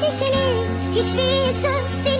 kefaretini Sanma Hiçbir söz değil.